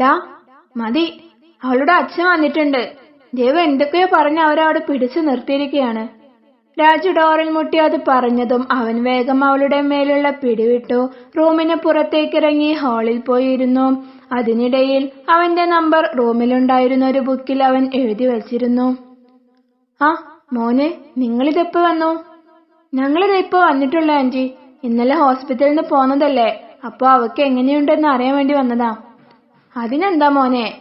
ഡാ മതി. അവളുടെ അച്ഛൻ വന്നിട്ടുണ്ട്. ദേവ് എന്തൊക്കെയോ പറഞ്ഞ് അവരവിടെ പിടിച്ചു നിർത്തിയിരിക്കുകയാണ്. രാജു ഡോറിൽ മുട്ടി അത് പറഞ്ഞതും അവൻ വേഗം അവളുടെ മേലുള്ള പിടിവിട്ടു. റൂമിന് പുറത്തേക്കിറങ്ങി ഹാളിൽ പോയിരുന്നു. അതിനിടയിൽ അവന്റെ നമ്പർ റൂമിലുണ്ടായിരുന്ന ഒരു ബുക്കിൽ അവൻ എഴുതി വച്ചിരുന്നു. ആ മോനെ നിങ്ങളിതെപ്പോ വന്നു? ഞങ്ങളിത് ഇപ്പൊ വന്നിട്ടുള്ള ആന്റി. ഇന്നലെ ഹോസ്പിറ്റലിൽ നിന്ന് പോന്നതല്ലേ. അപ്പൊ അവക്ക് എങ്ങനെയുണ്ടെന്ന് അറിയാൻ വേണ്ടി വന്നതാ. അതിനെന്താ മോനെ?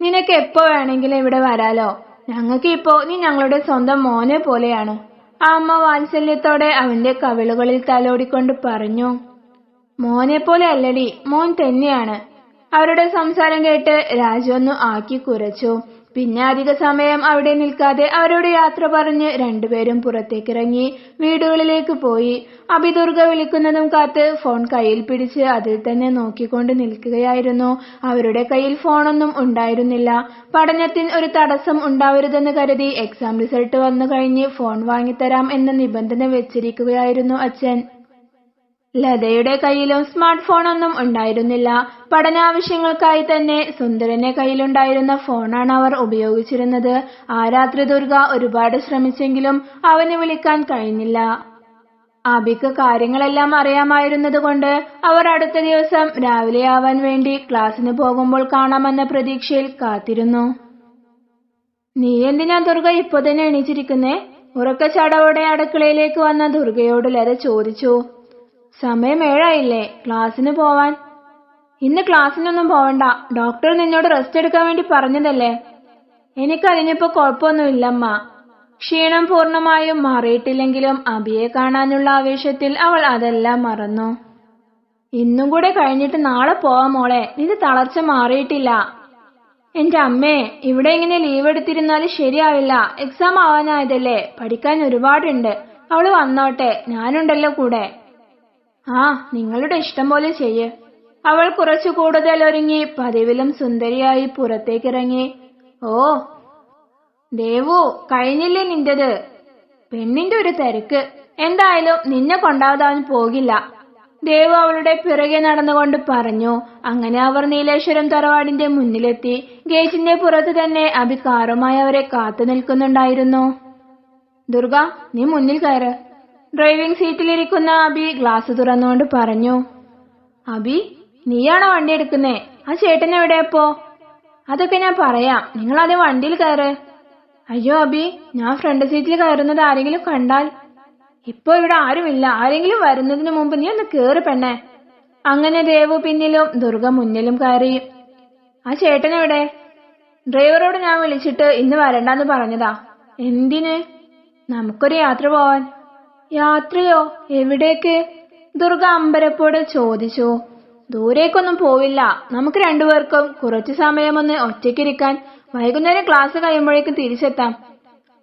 നിനക്ക് എപ്പോ വേണമെങ്കിലും ഇവിടെ വരാലോ. ഞങ്ങൾക്ക് ഇപ്പോ നീ ഞങ്ങളുടെ സ്വന്തം മോനെ പോലെയാണ്. ആ അമ്മ വാത്സല്യത്തോടെ അവന്റെ കവിളുകളിൽ തലോടിക്കൊണ്ട് പറഞ്ഞു മോനെ പോലെ അല്ലടി മോൻ തന്നെയാണ്. അവരുടെ സംസാരം കേട്ട് രാജു ഒന്ന് ആക്കി കുരച്ചു. പിന്നെ അധിക സമയം അവിടെ നിൽക്കാതെ അവരോട് യാത്ര പറഞ്ഞ് രണ്ടുപേരും പുറത്തേക്കിറങ്ങി വീടുകളിലേക്ക് പോയി. അഭിദുർഗ വിളിക്കുന്നതും കാത്ത് ഫോൺ കയ്യിൽ പിടിച്ച് അതിൽ തന്നെ നോക്കിക്കൊണ്ട് നിൽക്കുകയായിരുന്നു. അവരുടെ കയ്യിൽ ഫോണൊന്നും ഉണ്ടായിരുന്നില്ല. പഠനത്തിന് ഒരു തടസ്സം ഉണ്ടാവരുതെന്ന് കരുതി എക്സാം റിസൾട്ട് വന്നു കഴിഞ്ഞ് ഫോൺ വാങ്ങിത്തരാം എന്ന നിബന്ധന വെച്ചിരിക്കുകയായിരുന്നു അച്ഛൻ. ലതയുടെ കയ്യിലും സ്മാർട്ട് ഫോണൊന്നും ഉണ്ടായിരുന്നില്ല. പഠനാവശ്യങ്ങൾക്കായി തന്നെ സുന്ദരന്റെ കയ്യിലുണ്ടായിരുന്ന ഫോണാണ് അവർ ഉപയോഗിച്ചിരുന്നത്. ആ രാത്രി ദുർഗ ഒരുപാട് ശ്രമിച്ചെങ്കിലും അവന് വിളിക്കാൻ കഴിഞ്ഞില്ല. അബിക്ക് കാര്യങ്ങളെല്ലാം അറിയാമായിരുന്നതുകൊണ്ട് അവർ അടുത്ത ദിവസം രാവിലെ ആവാൻ വേണ്ടി ക്ലാസ്സിന് പോകുമ്പോൾ കാണാമെന്ന പ്രതീക്ഷയിൽ കാത്തിരുന്നു. നീ എന്തിനാ ദുർഗ ഇപ്പൊ തന്നെ എണീച്ചിരിക്കുന്നേ? ഉറക്ക ചടവോടെ അടുക്കളയിലേക്ക് വന്ന ദുർഗയോട് ലത ചോദിച്ചു. സമയം ഏഴായില്ലേ? ക്ലാസ്സിന് പോവാൻ. ഇന്ന് ക്ലാസ്സിനൊന്നും പോവണ്ട. ഡോക്ടർ നിന്നോട് റെസ്റ്റ് എടുക്കാൻ വേണ്ടി പറഞ്ഞതല്ലേ? എനിക്കതിനിപ്പോ കുഴപ്പമൊന്നുമില്ലമ്മ. ക്ഷീണം പൂർണമായും മാറിയിട്ടില്ലെങ്കിലും അബിയെ കാണാനുള്ള ആവേശത്തിൽ അവൾ അതെല്ലാം മറന്നു. ഇന്നും കൂടെ കഴിഞ്ഞിട്ട് നാളെ പോവാം മോളെ. നിന്റെ തളർച്ച മാറിയിട്ടില്ല. എന്റെ അമ്മേ ഇവിടെ ഇങ്ങനെ ലീവ് എടുത്തിരുന്നാൽ ശരിയാവില്ല. എക്സാം ആവാനായതല്ലേ? പഠിക്കാൻ ഒരുപാടുണ്ട്. അവൾ വന്നോട്ടെ. ഞാനുണ്ടല്ലോ കൂടെ. ആ നിങ്ങളുടെ ഇഷ്ടം പോലെ ചെയ്യ്. അവൾ കുറച്ചു കൂടുതൽ ഒരുങ്ങി പതിവിലും സുന്ദരിയായി പുറത്തേക്കിറങ്ങി. ഓ ദേവു കഴിഞ്ഞില്ലേ നിന്റേത്? പെണ്ണിന്റെ ഒരു തിരക്ക്. എന്തായാലും നിന്നെ കൊണ്ടാകാൻ പോകില്ല. ദേവു അവളുടെ പിറകെ നടന്നുകൊണ്ട് പറഞ്ഞു. അങ്ങനെ അവർ നീലേശ്വരം തറവാടിന്റെ മുന്നിലെത്തി. ഗേറ്റിന്റെ പുറത്ത് തന്നെ അഭി കാറുമായി അവരെ കാത്തു നിൽക്കുന്നുണ്ടായിരുന്നു. ദുർഗ നീ മുന്നിൽ കയറ്. ഡ്രൈവിംഗ് സീറ്റിലിരിക്കുന്ന അബി ഗ്ലാസ് തുറന്നുകൊണ്ട് പറഞ്ഞു അബി നീയാണോ വണ്ടി എടുക്കുന്നേ? ആ ചേട്ടൻ എവിടെയപ്പോ അതൊക്കെ ഞാൻ പറയാം. നിങ്ങൾ അതേ വണ്ടിയിൽ കയറ്. അയ്യോ അബി ഞാൻ ഫ്രണ്ട് സീറ്റിൽ കയറുന്നത് ആരെങ്കിലും കണ്ടാൽ? ഇപ്പൊ ഇവിടെ ആരുമില്ല. ആരെങ്കിലും വരുന്നതിന് മുമ്പ് നീ ഒന്ന് കേറ് പെണ്ണേ. അങ്ങനെ ദേവു പിന്നിലും ദുർഗ മുന്നിലും കയറി. ആ ചേട്ടൻ എവിടെ? ഡ്രൈവറോട് ഞാൻ വിളിച്ചിട്ട് ഇന്ന് വരണ്ടെന്ന് പറഞ്ഞതാ. എന്തിന്? നമുക്കൊരു യാത്ര പോവാൻ. യാത്രയോ? എവിടേക്ക്? ദുർഗ അമ്പരപ്പോട് ചോദിച്ചു. ദൂരേക്കൊന്നും പോവില്ല. നമുക്ക് രണ്ടുപേർക്കും കുറച്ചു സമയമൊന്ന് ഒറ്റയ്ക്കിരിക്കാൻ വൈകുന്നേരം ക്ലാസ് കഴിയുമ്പോഴേക്കും തിരിച്ചെത്താം.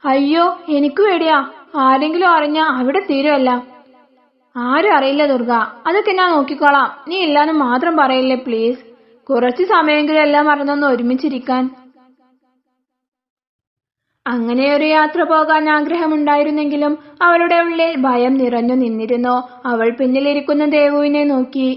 അയ്യോ എനിക്ക് വേടിയാ ആരെങ്കിലും അറിഞ്ഞാ അവിടെ തീരുമല്ല ആരും അറിയില്ല ദുർഗ. അതൊക്കെ ഞാൻ നോക്കിക്കോളാം. നീ ഇല്ലാന്ന് മാത്രം പറയില്ലേ പ്ലീസ്? കുറച്ച് സമയമെങ്കിലും എല്ലാം മറന്നൊന്ന് ഒരുമിച്ചിരിക്കാൻ. അങ്ങനെ ഒരു യാത്ര പോകാൻ ആഗ്രഹമുണ്ടായിരുന്നെങ്കിലും അവളുടെ ഉള്ളിൽ ഭയം നിറഞ്ഞു നിന്നിരുന്നു. അവൾ പിന്നിലിരിക്കുന്ന ദേവുവിനെ നോക്കി.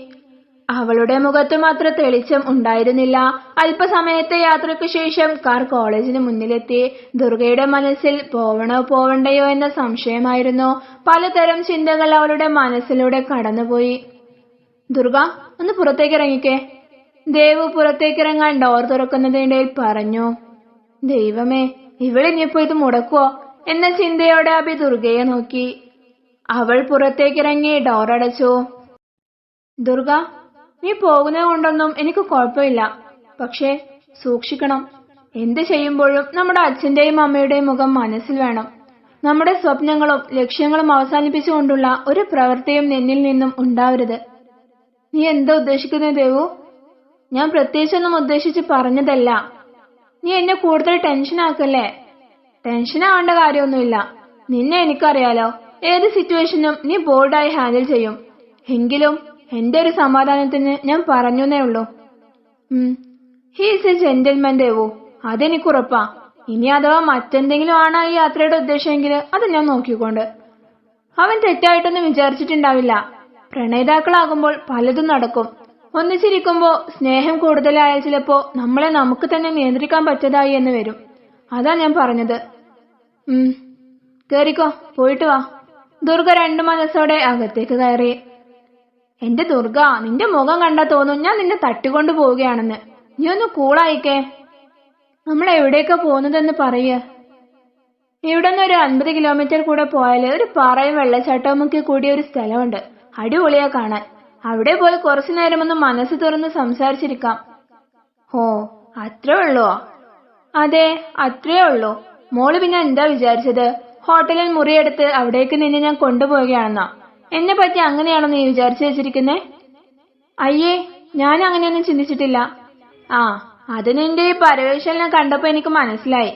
അവളുടെ മുഖത്തും മാത്രം തെളിച്ചം ഉണ്ടായിരുന്നില്ല. അല്പസമയത്തെ യാത്രയ്ക്ക് ശേഷം കാർ കോളേജിന് മുന്നിലെത്തി. ദുർഗയുടെ മനസ്സിൽ പോവണോ പോവണ്ടയോ എന്ന സംശയമായിരുന്നു. പലതരം ചിന്തകൾ അവളുടെ മനസ്സിലൂടെ കടന്നുപോയി. ദുർഗ ഒന്ന് പുറത്തേക്ക് ഇറങ്ങിക്കേ ദേവു പുറത്തേക്കിറങ്ങാൻ ഡോർ തുറക്കുന്നതിനിടയിൽ പറഞ്ഞു ദൈവമേ ഇവളിനിപ്പോ ഇത് മുടക്കുവോ? എന്ന ചിന്തയോടെ അഭി ദുർഗയെ നോക്കി. അവൾ പുറത്തേക്കിറങ്ങി ഡോറടച്ചു ദുർഗ നീ പോകുന്നത് കൊണ്ടൊന്നും എനിക്ക് കുഴപ്പമില്ല. പക്ഷേ സൂക്ഷിക്കണം. എന്ത് ചെയ്യുമ്പോഴും നമ്മുടെ അച്ഛന്റെയും അമ്മയുടെയും മുഖം മനസ്സിൽ വേണം. നമ്മുടെ സ്വപ്നങ്ങളും ലക്ഷ്യങ്ങളും അവസാനിപ്പിച്ചുകൊണ്ടുള്ള ഒരു പ്രവൃത്തിയും നിന്നിൽ നിന്നും ഉണ്ടാവരുത്. നീ എന്താ ഉദ്ദേശിക്കുന്നത് ദേവു? ഞാൻ പ്രത്യേകിച്ചൊന്നും ഉദ്ദേശിച്ച് പറഞ്ഞതല്ല. നീ എന്നെ കൂടുതൽ ടെൻഷൻ ആക്കല്ലേ? ടെൻഷൻ ആവേണ്ട കാര്യമൊന്നുമില്ല. നിന്നെ എനിക്കറിയാലോ. ഏത് സിറ്റുവേഷനും നീ ബോൾഡായി ഹാൻഡിൽ ചെയ്യും. എങ്കിലും എന്റെ ഒരു സമാധാനത്തിന് ഞാൻ പറഞ്ഞേ ഉള്ളൂ. He's a gentleman Devu. അതെനിക്കുറപ്പാ. ഇനി അഥവാ മറ്റെന്തെങ്കിലും ആണ് ഈ യാത്രയുടെ ഉദ്ദേശമെങ്കിൽ അത് ഞാൻ നോക്കിക്കൊണ്ട്. അവൻ തെറ്റായിട്ടൊന്നും വിചാരിച്ചിട്ടുണ്ടാവില്ല. പ്രണയിതാക്കളാകുമ്പോൾ പലതും നടക്കും. ഒന്നിച്ചിരിക്കുമ്പോ സ്നേഹം കൂടുതലായാൽ ചിലപ്പോ നമ്മളെ നമുക്ക് തന്നെ നിയന്ത്രിക്കാൻ പറ്റതായി എന്ന് വരും. അതാ ഞാൻ പറഞ്ഞത്. ഉം. കേറിക്കോ പോയിട്ട് വാ. ദുർഗ രണ്ടു മനസ്സോടെ അകത്തേക്ക് കയറി. എന്റെ ദുർഗ നിന്റെ മുഖം കണ്ടാ തോന്നും ഞാൻ നിന്നെ തട്ടിക്കൊണ്ടു പോവുകയാണെന്ന്. നീ ഒന്ന് കൂളായിക്കേ നമ്മൾ എവിടേക്കാ പോകുന്നതെന്ന് പറയ. ഇവിടെ നിന്ന് ഒരു അൻപത് കിലോമീറ്റർ കൂടെ പോയാൽ ഒരു പാറയും വെള്ളച്ചാട്ടവും ഒക്കെ കൂടിയ ഒരു സ്ഥലമുണ്ട്. അടിപൊളിയാ കാണാൻ. അവിടെ പോയി കുറച്ചു നേരം ഒന്ന് മനസ്സ് തുറന്ന് സംസാരിച്ചിരിക്കാം. ഹോ അത്രേ ഉള്ളോ? അതെ അത്രേ ഉള്ളൂ. മോൾ പിന്നെ എന്താ വിചാരിച്ചത്? ഹോട്ടലിൽ മുറിയെടുത്ത് അവിടേക്ക് നിന്നെ ഞാൻ കൊണ്ടുപോവുകയാണെന്നോ? എന്നെ പറ്റി അങ്ങനെയാണോ നീ വിചാരിച്ചു വെച്ചിരിക്കുന്നേ? അയ്യേ ഞാൻ അങ്ങനെയൊന്നും ചിന്തിച്ചിട്ടില്ല. ആ അത് നിന്റെ ഈ പരവേശലിനെ കണ്ടപ്പോ എനിക്ക് മനസ്സിലായി.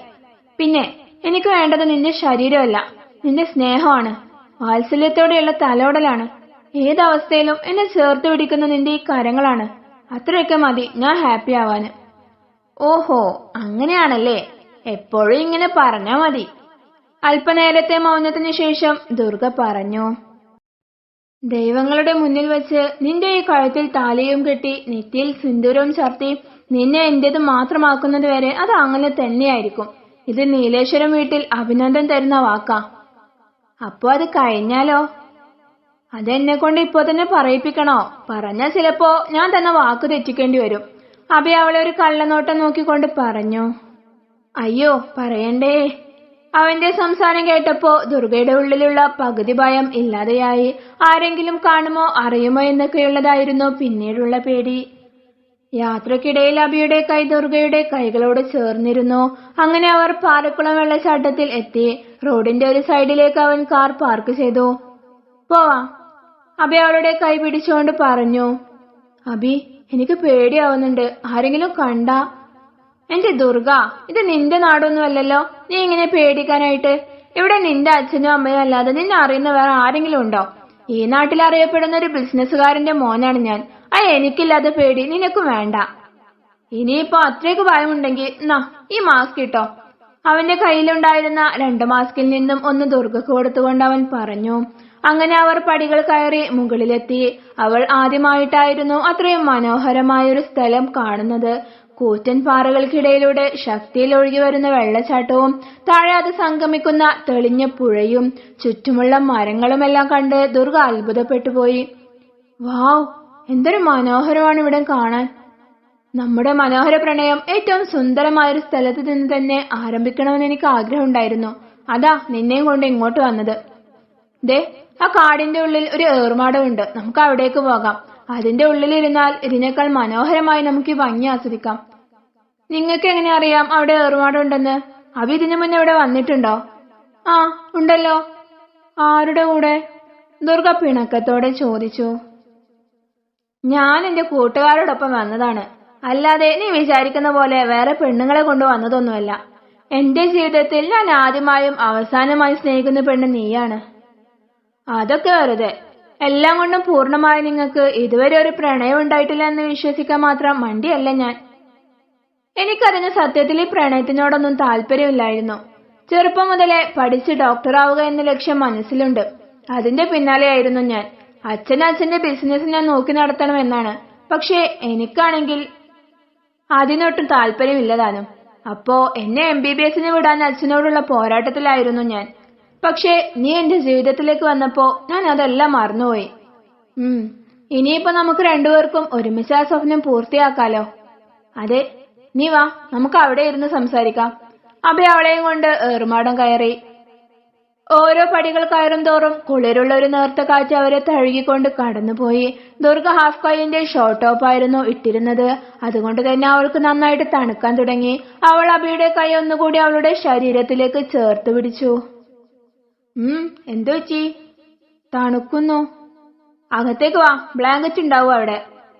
പിന്നെ എനിക്ക് വേണ്ടത് നിന്റെ ശരീരമല്ല. നിന്റെ സ്നേഹമാണ്. വാത്സല്യത്തോടെയുള്ള തലോടലാണ്. ഏതവസ്ഥയിലും എന്നെ ചേർത്ത് പിടിക്കുന്ന നിന്റെ ഈ കരങ്ങളാണ്. അത്രയൊക്കെ മതി ഞാൻ ഹാപ്പി ആവാന്. ഓഹോ അങ്ങനെയാണല്ലേ? എപ്പോഴും ഇങ്ങനെ പറഞ്ഞാ മതി. അല്പനേരത്തെ മൗനത്തിന് ശേഷം ദുർഗ പറഞ്ഞു ദൈവങ്ങളുടെ മുന്നിൽ വെച്ച് നിന്റെ ഈ കഴുത്തിൽ താലിയും കെട്ടി നെറ്റിയിൽ സിന്ദൂരവും ചർത്തി നിന്നെ എന്റേത് മാത്രമാക്കുന്നത് വരെ അത് അങ്ങനെ തന്നെയായിരിക്കും. ഇത് നീലേശ്വരം വീട്ടിൽ അഭിനന്ദൻ തരുന്ന വാക്കാ. അപ്പോ അത് കഴിഞ്ഞാലോ? അതെന്നെ കൊണ്ട് ഇപ്പോ തന്നെ പറയിപ്പിക്കണോ? പറഞ്ഞാ ചിലപ്പോ ഞാൻ തന്നെ വാക്ക് തെറ്റിക്കേണ്ടി വരും. അഭി അവളെ ഒരു കള്ളനോട്ടം നോക്കിക്കൊണ്ട് പറഞ്ഞു. അയ്യോ പറയണ്ടേ. അവന്റെ സംസാരം കേട്ടപ്പോ ദുർഗയുടെ ഉള്ളിലുള്ള പകുതി ഭയം ഇല്ലാതെയായി. ആരെങ്കിലും കാണുമോ അറിയുമോ എന്നൊക്കെയുള്ളതായിരുന്നു പിന്നീടുള്ള പേടി. യാത്രക്കിടയിൽ അബിയുടെ കൈ ദുർഗയുടെ കൈകളോട് ചേർന്നിരുന്നു. അങ്ങനെ അവർ പാറക്കുളം വെള്ളച്ചാട്ടത്തിൽ എത്തി. റോഡിന്റെ ഒരു സൈഡിലേക്ക് അവൻ കാർ പാർക്ക് ചെയ്തു. പോവാ. അബി അവളുടെ കൈ പിടിച്ചുകൊണ്ട് പറഞ്ഞു അബി എനിക്ക് പേടിയാവുന്നുണ്ട്. ആരെങ്കിലും കണ്ട? എന്റെ ദുർഗ ഇത് നിന്റെ നാടൊന്നുമല്ലല്ലോ. നീ ഇങ്ങനെ പേടിക്കാനായിട്ട്? ഇവിടെ നിന്റെ അച്ഛനും അമ്മയും അല്ലാതെ നിന്നെ അറിയുന്ന വേറെ ആരെങ്കിലും ഉണ്ടോ? ഈ നാട്ടിൽ അറിയപ്പെടുന്ന ഒരു ബിസിനസ്സുകാരന്റെ മോനാണ് ഞാൻ. ആ എനിക്കില്ലാതെ പേടി നിനക്കും വേണ്ട. ഇനിയിപ്പോ അത്രയ്ക്ക് ഭയമുണ്ടെങ്കിൽ എന്നാ ഈ മാസ്ക് ഇട്ടോ. അവന്റെ കയ്യിലുണ്ടായിരുന്ന രണ്ട് മാസ്കിൽ നിന്നും ഒന്ന് ദുർഗക്ക് കൊടുത്തുകൊണ്ട് അവൻ പറഞ്ഞു അങ്ങനെ അവർ പടികൾ കയറി മുകളിലെത്തി. അവൾ ആദ്യമായിട്ടായിരുന്നു അത്രയും മനോഹരമായ ഒരു സ്ഥലം കാണുന്നത്. കൂറ്റൻ പാറകൾക്കിടയിലൂടെ ശക്തിയിൽ ഒഴുകി വരുന്ന വെള്ളച്ചാട്ടവും താഴെ അത് സംഗമിക്കുന്ന തെളിഞ്ഞ പുഴയും ചുറ്റുമുള്ള മരങ്ങളുമെല്ലാം കണ്ട് ദുർഗ അത്ഭുതപ്പെട്ടു പോയി വാവ് എന്തൊരു മനോഹരമാണ് ഇവിടെ കാണാൻ. നമ്മുടെ മനോഹര പ്രണയം ഏറ്റവും സുന്ദരമായ ഒരു സ്ഥലത്ത് നിന്ന് തന്നെ ആരംഭിക്കണമെന്ന് എനിക്ക് ആഗ്രഹമുണ്ടായിരുന്നു. അതാ നിന്നെയും കൊണ്ട് ഇങ്ങോട്ട് വന്നത്. ദേ ആ കാടിന്റെ ഉള്ളിൽ ഒരു ഏർമാടമുണ്ട് നമുക്ക് അവിടേക്ക് പോകാം. അതിന്റെ ഉള്ളിലിരുന്നാൽ ഇതിനേക്കാൾ മനോഹരമായി നമുക്ക് ഈ ഭംഗി ആസ്വദിക്കാം. നിങ്ങൾക്ക് എങ്ങനെ അറിയാം അവിടെ ഏർമാടുണ്ടെന്ന് അവ ഇതിനു മുന്നേ ഇവിടെ വന്നിട്ടുണ്ടോ? ആ ഉണ്ടല്ലോ. ആരുടെ കൂടെ? ദുർഗ പിണക്കത്തോടെ ചോദിച്ചു. ഞാൻ എന്റെ കൂട്ടുകാരോടൊപ്പം വന്നതാണ്. അല്ലാതെ നീ വിചാരിക്കുന്ന പോലെ വേറെ പെണ്ണുങ്ങളെ കൊണ്ട് വന്നതൊന്നുമല്ല. എന്റെ ജീവിതത്തിൽ ഞാൻ ആദ്യമായും അവസാനമായി സ്നേഹിക്കുന്ന പെണ്ണ് നീയാണ്. അതൊക്കെ വെറുതെ. എല്ലാം കൊണ്ടും പൂർണമായി നിങ്ങൾക്ക് ഇതുവരെ ഒരു പ്രണയം ഉണ്ടായിട്ടില്ല എന്ന് വിശ്വസിക്കാൻ മാത്രം മണ്ടിയല്ല ഞാൻ. എനിക്കതിന് സത്യത്തിൽ ഈ പ്രണയത്തിനോടൊന്നും താല്പര്യമില്ലായിരുന്നു. ചെറുപ്പം മുതലേ പഠിച്ച് ഡോക്ടറാവുക എന്ന ലക്ഷ്യം മനസ്സിലുണ്ട്. അതിന്റെ പിന്നാലെയായിരുന്നു ഞാൻ. അച്ഛൻ അച്ഛന്റെ ബിസിനസ് ഞാൻ നോക്കി നടത്തണമെന്നാണ്. പക്ഷേ എനിക്കാണെങ്കിൽ അതിനൊട്ടും താല്പര്യമില്ലതാനും. അപ്പോ എന്നെ എം ബി ബി എസിന് വിടാൻ അച്ഛനോടുള്ള പോരാട്ടത്തിലായിരുന്നു ഞാൻ. പക്ഷേ നീ എന്റെ ജീവിതത്തിലേക്ക് വന്നപ്പോ ഞാൻ അതെല്ലാം മറന്നുപോയി. ഉം ഇനിയിപ്പോ നമുക്ക് രണ്ടുപേർക്കും ഒരുമിച്ച് ആ സ്വപ്നം പൂർത്തിയാക്കാലോ. അതെ നീ വാ നമുക്ക് അവിടെ ഇരുന്ന് സംസാരിക്കാം. അഭി അവളെയും കൊണ്ട് ഏറുമാടം കയറി. ഓരോ പടികൾ കയറും തോറും കുളിരുള്ള ഒരു നേർത്ത കാറ്റ് അവരെ തഴുകിക്കൊണ്ട് കടന്നുപോയി. ദുർഗ ഹാഫ് കൈയിന്റെ ഷോർട്ട് ടോപ്പ് ആയിരുന്നു ഇട്ടിരുന്നത്. അതുകൊണ്ട് തന്നെ അവൾക്ക് നന്നായിട്ട് തണുക്കാൻ തുടങ്ങി. അവൾ അബിയുടെ കൈ ഒന്നുകൂടി അവളുടെ ശരീരത്തിലേക്ക് ചേർത്ത് പിടിച്ചു. ഉം എന്തോ പറ്റി തണുക്കുന്നു. അകത്തേക്ക് വാ ബ്ലാങ്കറ്റ് ഉണ്ടാവും അവിടെ.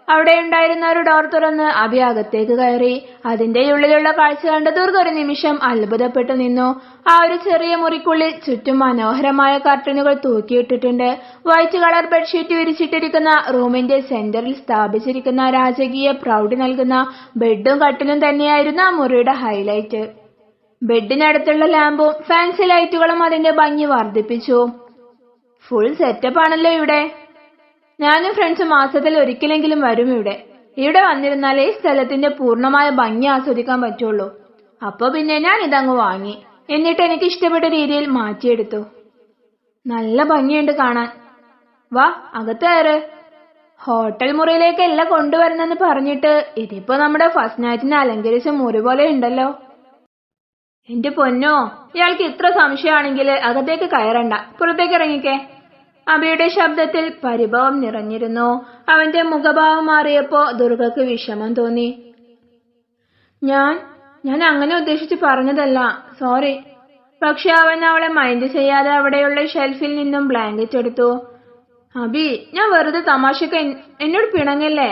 അവിടെ ഉണ്ടായിരുന്ന ഒരു ഡോർ തുറന്ന് അഭി അകത്തേക്ക് കയറി. അതിന്റെ ഉള്ളിലുള്ള കാഴ്ച കണ്ട ദുർഗ ഒരു നിമിഷം അത്ഭുതപ്പെട്ടു നിന്നു. ആ ഒരു ചെറിയ മുറിക്കുള്ളിൽ ചുറ്റും മനോഹരമായ കർട്ടനുകൾ തൂക്കിയിട്ടിട്ടുണ്ട്. വൈറ്റ് കളർ ബെഡ്ഷീറ്റ് വിരിച്ചിട്ടിരിക്കുന്ന റൂമിന്റെ സെന്ററിൽ സ്ഥാപിച്ചിരിക്കുന്ന രാജകീയ പ്രൗഢി നൽകുന്ന ബെഡും കട്ടിലും തന്നെയായിരുന്നു ആ മുറിയുടെ ഹൈലൈറ്റ് ബെഡിനടുത്തുള്ള ലാമ്പും ഫാൻസി ലൈറ്റുകളും അതിന്റെ ഭംഗി വർദ്ധിപ്പിച്ചു. ഫുൾ സെറ്റപ്പ് ആണല്ലോ ഇവിടെ. ഞാനും ഫ്രണ്ട്സും മാസത്തിൽ ഒരിക്കലെങ്കിലും വരും ഇവിടെ. ഇവിടെ വന്നിരുന്നാലേ സ്ഥലത്തിന്റെ പൂർണമായ ഭംഗി ആസ്വദിക്കാൻ പറ്റുള്ളൂ. അപ്പൊ പിന്നെ ഞാൻ ഇതങ്ങ് വാങ്ങി. എന്നിട്ട് എനിക്ക് ഇഷ്ടപ്പെട്ട രീതിയിൽ മാറ്റിയെടുത്തു. നല്ല ഭംഗിയുണ്ട് കാണാൻ. വാ അകത്ത് കയറ്. ഹോട്ടൽ മുറിയിലേക്കല്ല കൊണ്ടുവരുന്നെന്ന് പറഞ്ഞിട്ട് ഇതിപ്പോ നമ്മുടെ ഫസ്റ്റ് നൈറ്റിനെ അലങ്കരിച്ച മുറി പോലെ ഉണ്ടല്ലോ. എന്റെ പൊന്നോ ഇയാൾക്ക് ഇത്ര സംശയമാണെങ്കിൽ അകത്തേക്ക് കയറണ്ട. പുറത്തേക്ക് ഇറങ്ങിക്കേ അബിയുടെ ശബ്ദത്തിൽ പരിഭവം നിറഞ്ഞിരുന്നു. അവന്റെ മുഖഭാവം മാറിയപ്പോ ദുർഗക്ക് വിഷമം തോന്നി. ഞാൻ ഞാൻ അങ്ങനെ ഉദ്ദേശിച്ച് പറഞ്ഞതല്ല സോറി. പക്ഷെ അവൻ അവളെ മൈൻഡ് ചെയ്യാതെ അവിടെയുള്ള ഷെൽഫിൽ നിന്നും ബ്ലാങ്കറ്റ് എടുത്തു. അബി ഞാൻ വെറുതെ തമാശക്ക് എന്നോട് പിണങ്ങല്ലേ?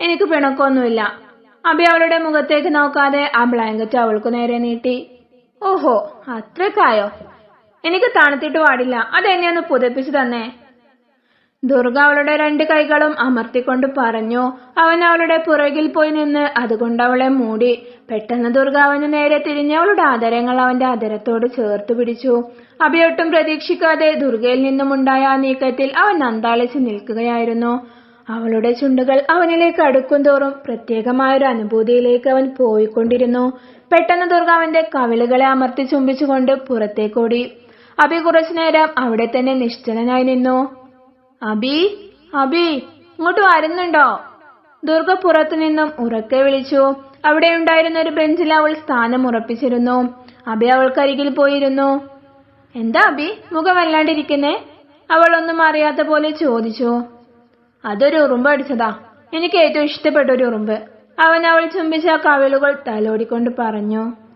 എനിക്ക് പിണക്കൊന്നുമില്ല അബി അവളുടെ മുഖത്തേക്ക് നോക്കാതെ ആ ബ്ലാങ്കറ്റ് അവൾക്ക് നേരെ നീട്ടി. ഓഹോ അത്രക്കായോ എനിക്ക് തണുത്തിട്ട് പാടില്ല. അതെന്നെ ഒന്ന് പുതപ്പിച്ചു തന്നെ. ദുർഗ അവളുടെ രണ്ട് കൈകളും അമർത്തിക്കൊണ്ട് പറഞ്ഞു. അവൻ അവളുടെ പുറകിൽ പോയി നിന്ന് അതുകൊണ്ട് അവളെ മൂടി. പെട്ടെന്ന് ദുർഗ അവന് നേരെ തിരിഞ്ഞ് അവളുടെ ആദരങ്ങൾ അവന്റെ ആദരത്തോട് ചേർത്ത് പിടിച്ചു. അഭിയൊട്ടും പ്രതീക്ഷിക്കാതെ ദുർഗയിൽ നിന്നുമുണ്ടായ ആ നീക്കത്തിൽ അവൻ അന്താളിച്ച് നിൽക്കുകയായിരുന്നു. അവളുടെ ചുണ്ടുകൾ അവനിലേക്ക് അടുക്കും തോറും പ്രത്യേകമായൊരു അനുഭൂതിയിലേക്ക് അവൻ പോയിക്കൊണ്ടിരുന്നു. പെട്ടെന്ന് ദുർഗ അവന്റെ കവിളുകളെ അമർത്തി ചുംബിച്ചുകൊണ്ട് പുറത്തേക്കോടി. അബി കുറച്ചു നേരം അവിടെ തന്നെ നിശ്ചലനായി നിന്നു. അബി അബി ഇങ്ങോട്ട് വരുന്നുണ്ടോ? ദുർഗ പുറത്തു നിന്നും ഉറക്കെ വിളിച്ചു. അവിടെ ഉണ്ടായിരുന്ന ഒരു ബെഞ്ചിൽ അവൾ സ്ഥാനം ഉറപ്പിച്ചിരുന്നു. അബി അവൾക്കരികിൽ പോയിരുന്നു. എന്താ അബി മുഖം വല്ലാണ്ടിരിക്കുന്നേ? അവൾ ഒന്നും അറിയാത്ത പോലെ ചോദിച്ചു. അതൊരു ഉറുമ്പ് അടിച്ചതാ. എനിക്ക് ഏറ്റവും ഇഷ്ടപ്പെട്ട ഒരു ഉറുമ്പ്. അവൻ അവൾ ചുംബിച്ച കവിളുകൾ തലോടിക്കൊണ്ട് പറഞ്ഞു.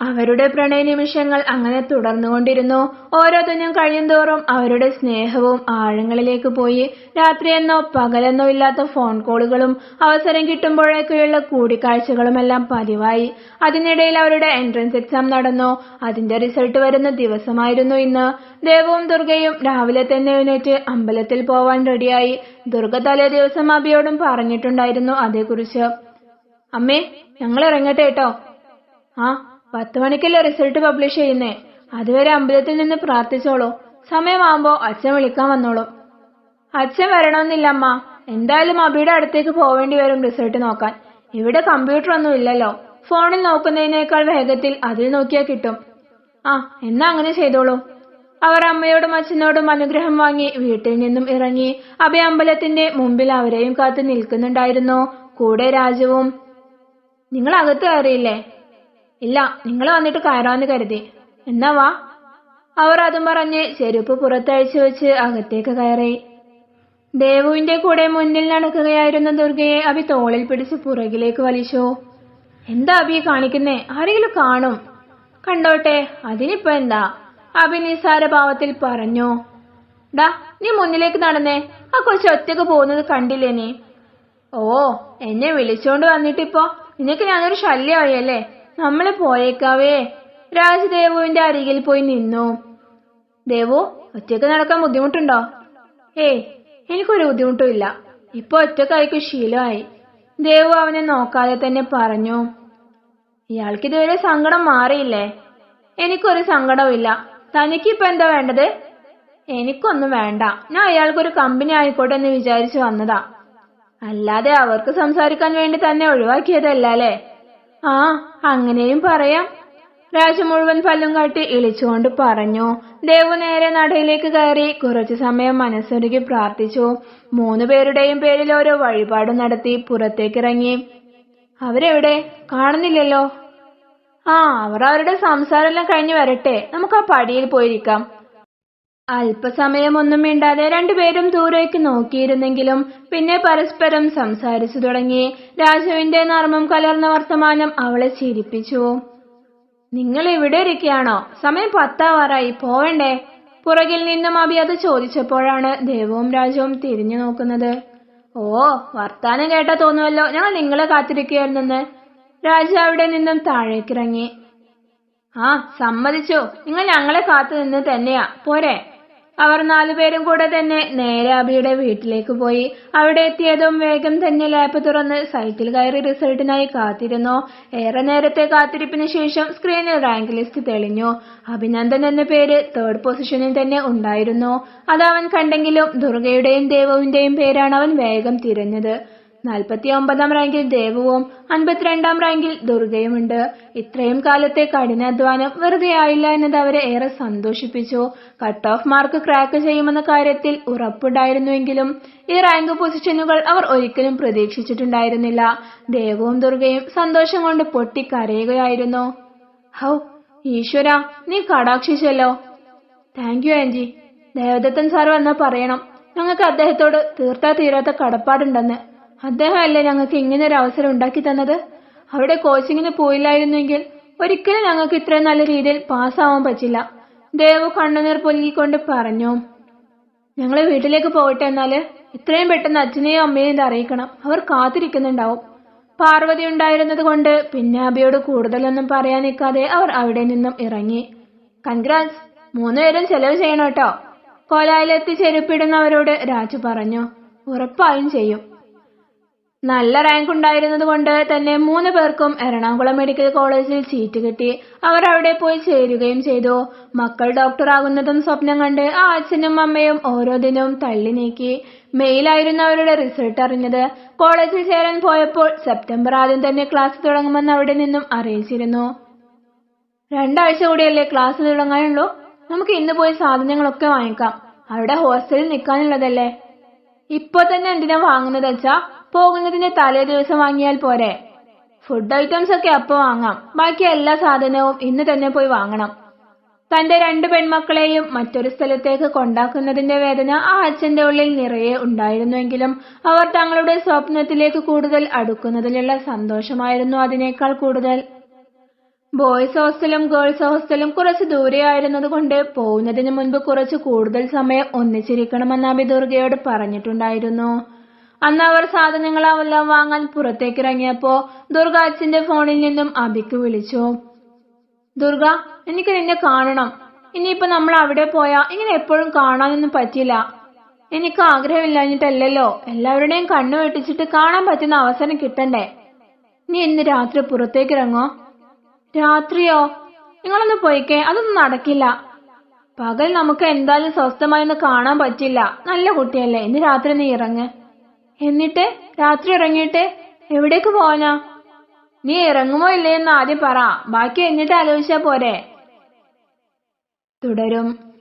അവരുടെ പ്രണയ നിമിഷങ്ങൾ അങ്ങനെ തുടർന്നുകൊണ്ടിരുന്നു. ഓരോത്തിനും കഴിയുന്തോറും അവരുടെ സ്നേഹവും ആഴങ്ങളിലേക്ക് പോയി. രാത്രിയെന്നോ പകലെന്നോ ഇല്ലാത്ത ഫോൺ കോളുകളും അവസരം കിട്ടുമ്പോഴേക്കുള്ള കൂടിക്കാഴ്ചകളുമെല്ലാം പതിവായി. അതിനിടയിൽ അവരുടെ എൻട്രൻസ് എക്സാം നടന്നു. അതിന്റെ റിസൾട്ട് വരുന്ന ദിവസമായിരുന്നു ഇന്ന്. ദേവവും ദുർഗയും രാവിലെ തന്നെ എഴുന്നേറ്റ് അമ്പലത്തിൽ പോവാൻ റെഡിയായി. ദുർഗ തലേ ദിവസം അബിയോടും പറഞ്ഞിട്ടുണ്ടായിരുന്നു അതേക്കുറിച്ച്. അമ്മേ ഞങ്ങൾ ഇറങ്ങട്ടെ കേട്ടോ. ആ പത്ത് മണിക്കല്ലേ റിസൾട്ട് പബ്ലിഷ് ചെയ്യുന്നേ? അതുവരെ അമ്പലത്തിൽ നിന്ന് പ്രാർത്ഥിച്ചോളൂ. സമയമാകുമ്പോ അച്ഛൻ വിളിക്കാൻ വന്നോളൂ. അച്ഛൻ വരണമെന്നില്ല അമ്മ എന്തായാലും അബിയുടെ അടുത്തേക്ക് പോവേണ്ടി വരും റിസൾട്ട് നോക്കാൻ. ഇവിടെ കമ്പ്യൂട്ടർ ഒന്നും ഇല്ലല്ലോ. ഫോണിൽ നോക്കുന്നതിനേക്കാൾ വേഗത്തിൽ അതിൽ നോക്കിയാൽ കിട്ടും. ആ എന്നാ അങ്ങനെ ചെയ്തോളൂ. അവർ അമ്മയോടും അച്ഛനോടും അനുഗ്രഹം വാങ്ങി വീട്ടിൽ നിന്നും ഇറങ്ങി അഭയ അമ്പലത്തിന്റെ മുമ്പിൽ അവരെയും കാത്തു നിൽക്കുന്നുണ്ടായിരുന്നു. കൂടെ രാജുവും. നിങ്ങൾ അകത്ത് കയറിയില്ലേ? ഇല്ല നിങ്ങൾ വന്നിട്ട് കയറാന്ന് കരുതി. എന്നാ വാ. അവർ അതും പറഞ്ഞ് ചെരുപ്പ് പുറത്തഴിച്ചു വെച്ച് അകത്തേക്ക് കയറി. ദേവുവിന്റെ കൂടെ മുന്നിൽ നടക്കുകയായിരുന്ന ദുർഗയെ അഭി തോളിൽ പിടിച്ച് പുറകിലേക്ക് വലിച്ചു. എന്താ അഭി കാണിക്കുന്നേ? ആരെങ്കിലും കാണും. കണ്ടോട്ടെ അതിനിപ്പോ എന്താ? അഭി നിസ്സാര ഭാവത്തിൽ പറഞ്ഞു. ഡാ നീ മുന്നിലേക്ക് നടന്നേ. ആ കൊച്ചു ഒറ്റയ്ക്ക് പോകുന്നത് കണ്ടില്ലേ നീ? ഓ എന്നെ വിളിച്ചോണ്ട് വന്നിട്ടിപ്പോ. നിനക്ക് ഞാനൊരു ശല്യമായി അല്ലേ? നമ്മൾ പോയേക്കാവേ. രാജദേവുവിന്റെ അരികിൽ പോയി നിന്നു. ദേവു ഒറ്റയ്ക്ക് നടക്കാൻ ബുദ്ധിമുട്ടുണ്ടോ? ഏയ് എനിക്കൊരു ബുദ്ധിമുട്ടും ഇല്ല. ഇപ്പൊ ഒറ്റക്കായിക്ക് ശീലമായി. ദേവു അവനെ നോക്കാതെ തന്നെ പറഞ്ഞു. ഇയാൾക്ക് ഇതുവരെ സങ്കടം മാറിയില്ലേ? എനിക്കൊരു സങ്കടവും ഇല്ല. തനിക്കിപ്പോ എന്താ വേണ്ടത്? എനിക്കൊന്നും വേണ്ട. ഞാൻ അയാൾക്കൊരു കമ്പനി ആയിക്കോട്ടെ എന്ന് വിചാരിച്ചു വന്നതാ. അല്ലാതെ അവർക്ക് സംസാരിക്കാൻ വേണ്ടി തന്നെ ഒഴിവാക്കിയതല്ല അല്ലേ? ആ അങ്ങനെയും പറയാം. രാജു മുഴുവൻ പല്ലും കാട്ടി ഇളിച്ചുകൊണ്ട് പറഞ്ഞു. ദേവു നേരെ നടയിലേക്ക് കയറി കുറച്ചു സമയം മനസ്സൊരുക്കി പ്രാർത്ഥിച്ചു. മൂന്നു പേരുടെയും പേരിൽ ഓരോ വഴിപാട് നടത്തി പുറത്തേക്കിറങ്ങി. അവരെവിടെ? കാണുന്നില്ലല്ലോ. ആ അവർ അവരുടെ സംസാരമെല്ലാം കഴിഞ്ഞു വരട്ടെ. നമുക്ക് ആ പടിയിൽ പോയിരിക്കാം. അല്പസമയം ഒന്നും മിണ്ടാതെ രണ്ടുപേരും ദൂരേക്ക് നോക്കിയിരുന്നെങ്കിലും പിന്നെ പരസ്പരം സംസാരിച്ചു തുടങ്ങി. രാജുവിന്റെ നർമ്മം കലർന്ന വർത്തമാനം അവളെ ചിരിപ്പിച്ചു. നിങ്ങൾ ഇവിടെ ഇരിക്കുകയാണോ? സമയം പത്താവാറായി. പോവണ്ടേ? പുറകിൽ നിന്നും അബി അത് ചോദിച്ചപ്പോഴാണ് ദേവവും രാജുവും തിരിഞ്ഞു നോക്കുന്നത്. ഓ വർത്താനം കേട്ടാ തോന്നുമല്ലോ ഞങ്ങൾ നിങ്ങളെ കാത്തിരിക്കുകയായിരുന്നെന്ന്. രാജു അവിടെ നിന്നും താഴേക്കിറങ്ങി. ആ സമ്മതിച്ചു. നിങ്ങൾ ഞങ്ങളെ കാത്തു നിന്ന് തന്നെയാ. പോരെ. അവർ നാലുപേരും കൂടെ തന്നെ നേരെ അബിയുടെ വീട്ടിലേക്ക് പോയി. അവിടെ എത്തിയതും വേഗം തന്നെ ലാപ്പ് തുറന്ന് സൈറ്റിൽ കയറി റിസൾട്ടിനായി കാത്തിരുന്നു. ഏറെ നേരത്തെ കാത്തിരിപ്പിന് ശേഷം സ്ക്രീനിൽ റാങ്ക് ലിസ്റ്റ് തെളിഞ്ഞു. അഭിനന്ദൻ എന്ന പേര് തേർഡ് പൊസിഷനിൽ തന്നെ ഉണ്ടായിരുന്നു. അത് അവൻ കണ്ടെങ്കിലും ദുർഗയുടെയും ദേവുവിന്റെയും പേരാണ് അവൻ വേഗം തിരഞ്ഞത്. നാൽപ്പത്തി ഒമ്പതാം റാങ്കിൽ ദേവുവും അൻപത്തിരണ്ടാം റാങ്കിൽ ദുർഗയുമുണ്ട്. ഇത്രയും കാലത്തെ കഠിനാധ്വാനം വെറുതെ ആയില്ല എന്നത് അവരെ ഏറെ സന്തോഷിപ്പിച്ചു. കട്ട് ഓഫ് മാർക്ക് ക്രാക്ക് ചെയ്യുമെന്ന കാര്യത്തിൽ ഉറപ്പുണ്ടായിരുന്നുവെങ്കിലും ഈ റാങ്ക് പൊസിഷനുകൾ അവർ ഒരിക്കലും പ്രതീക്ഷിച്ചിട്ടുണ്ടായിരുന്നില്ല. ദേവവും ദുർഗയും സന്തോഷം കൊണ്ട് പൊട്ടിക്കരയുകയായിരുന്നു. ഹൗ ഈശ്വര നീ കടാക്ഷിച്ചല്ലോ. താങ്ക് യു ആൻജി ദേവദത്തൻ സാർ വന്നാൽ പറയണം. ഞങ്ങൾക്ക് അദ്ദേഹത്തോട് തീർത്താ തീരാത്ത കടപ്പാടുണ്ടെന്ന്. അദ്ദേഹമല്ലേ ഞങ്ങൾക്ക് ഇങ്ങനെ ഒരു അവസരം ഉണ്ടാക്കി തന്നത്? അവിടെ കോച്ചിങ്ങിന് പോയില്ലായിരുന്നെങ്കിൽ ഒരിക്കലും ഞങ്ങൾക്ക് ഇത്ര നല്ല രീതിയിൽ പാസ്സാവാൻ പറ്റില്ല. ദേവു കണ്ണുനീർ പൊലുകിക്കൊണ്ട് പറഞ്ഞു. ഞങ്ങളെ വീട്ടിലേക്ക് പോകട്ടെ എന്നാൽ ഇത്രയും പെട്ടെന്ന് അച്ഛനെയും അമ്മയെയും ഇത് അറിയിക്കണം. അവർ കാത്തിരിക്കുന്നുണ്ടാവും. പാർവതി ഉണ്ടായിരുന്നത് കൊണ്ട് പിന്നാബിയോട് കൂടുതലൊന്നും പറയാൻ നിൽക്കാതെ അവർ അവിടെ നിന്നും ഇറങ്ങി. കൺഗ്രാറ്റ്സ് മൂന്നുപേരും ചെലവ് ചെയ്യണം കേട്ടോ. കോലായിലെത്തി ചെരുപ്പിടുന്നവരോട് രാജു പറഞ്ഞു. ഉറപ്പായും ചെയ്യും. നല്ല റാങ്ക് ഉണ്ടായിരുന്നത് കൊണ്ട് തന്നെ മൂന്ന് പേർക്കും എറണാകുളം മെഡിക്കൽ കോളേജിൽ സീറ്റ് കിട്ടി. അവർ അവിടെ പോയി ചേരുകയും ചെയ്തു. മക്കൾ ഡോക്ടർ ഡോക്ടറാകുന്നതും സ്വപ്നം കണ്ട് ആ അച്ഛനും അമ്മയും ഓരോ ദിനവും തള്ളി നീക്കി. മെയിലായിരുന്നു അവരുടെ റിസൾട്ട് അറിഞ്ഞത് കോളേജിൽ ചേരാൻ പോയപ്പോൾ സെപ്റ്റംബർ ആദ്യം തന്നെ ക്ലാസ് തുടങ്ങുമെന്ന് അവിടെ നിന്നും അറിയിച്ചിരുന്നു. രണ്ടാഴ്ച കൂടിയല്ലേ ക്ലാസ് തുടങ്ങാനുള്ളൂ? നമുക്ക് ഇന്ന് പോയി സാധനങ്ങളൊക്കെ വാങ്ങിക്കാം. അവിടെ ഹോസ്റ്റലിൽ നിൽക്കാനുള്ളതല്ലേ? ഇപ്പൊ തന്നെ എന്തിനാ വാങ്ങുന്നത് വെച്ചാ പോകുന്നതിന്റെ തലേ ദിവസം വാങ്ങിയാൽ പോരെ. ഫുഡ് ഐറ്റംസ് ഒക്കെ അപ്പൊ വാങ്ങാം. ബാക്കി എല്ലാ സാധനവും ഇന്ന് തന്നെ പോയി വാങ്ങണം. തന്റെ രണ്ട് പെൺമക്കളെയും മറ്റൊരു സ്ഥലത്തേക്ക് കൊണ്ടാക്കുന്നതിന്റെ വേദന ആ അച്ഛന്റെ ഉള്ളിൽ നിറയെ ഉണ്ടായിരുന്നുവെങ്കിലും അവർ തങ്ങളുടെ സ്വപ്നത്തിലേക്ക് കൂടുതൽ അടുക്കുന്നതിലുള്ള സന്തോഷമായിരുന്നു അതിനേക്കാൾ കൂടുതൽ. ബോയ്സ് ഹോസ്റ്റലും ഗേൾസ് ഹോസ്റ്റലും കുറച്ച് ദൂരെയായിരുന്നതുകൊണ്ട് പോകുന്നതിന് മുൻപ് കുറച്ച് കൂടുതൽ സമയം ഒന്നിച്ചിരിക്കണമെന്ന് അബി ദുർഗയോട് പറഞ്ഞിട്ടുണ്ടായിരുന്നു. അന്ന് അവർ സാധനങ്ങളാവെല്ലാം വാങ്ങാൻ പുറത്തേക്കിറങ്ങിയപ്പോ ദുർഗ അച്ഛന്റെ ഫോണിൽ നിന്നും അബിക്ക് വിളിച്ചു. ദുർഗ എനിക്ക് നിന്നെ കാണണം. ഇനിയിപ്പോ നമ്മൾ അവിടെ പോയാ ഇങ്ങനെ എപ്പോഴും കാണാനൊന്നും പറ്റില്ല. എനിക്ക് ആഗ്രഹമില്ലാഞ്ഞിട്ടല്ലല്ലോ. എല്ലാവരുടെയും കണ്ണു വെട്ടിച്ചിട്ട് കാണാൻ പറ്റുന്ന അവസരം കിട്ടണ്ടേ? നീ ഇന്ന് രാത്രി പുറത്തേക്ക് ഇറങ്ങോ രാത്രിയോ? നിങ്ങളൊന്ന് പോയിക്കേ അതൊന്നും നടക്കില്ല. പകൽ നമുക്ക് എന്തായാലും സ്വസ്ഥമായി ഒന്ന് കാണാൻ പറ്റില്ല. നല്ല കുട്ടിയല്ലേ ഇന്ന് രാത്രി നീ ഇറങ്ങ്. എന്നിട്ട് രാത്രി ഇറങ്ങിയിട്ട് എവിടേക്ക് പോവാനാ? നീ ഇറങ്ങുമോ ഇല്ലേ എന്ന് ആദ്യം പറ. ബാക്കി എന്നിട്ട് ആലോചിച്ചാ പോരെ. തുടരും.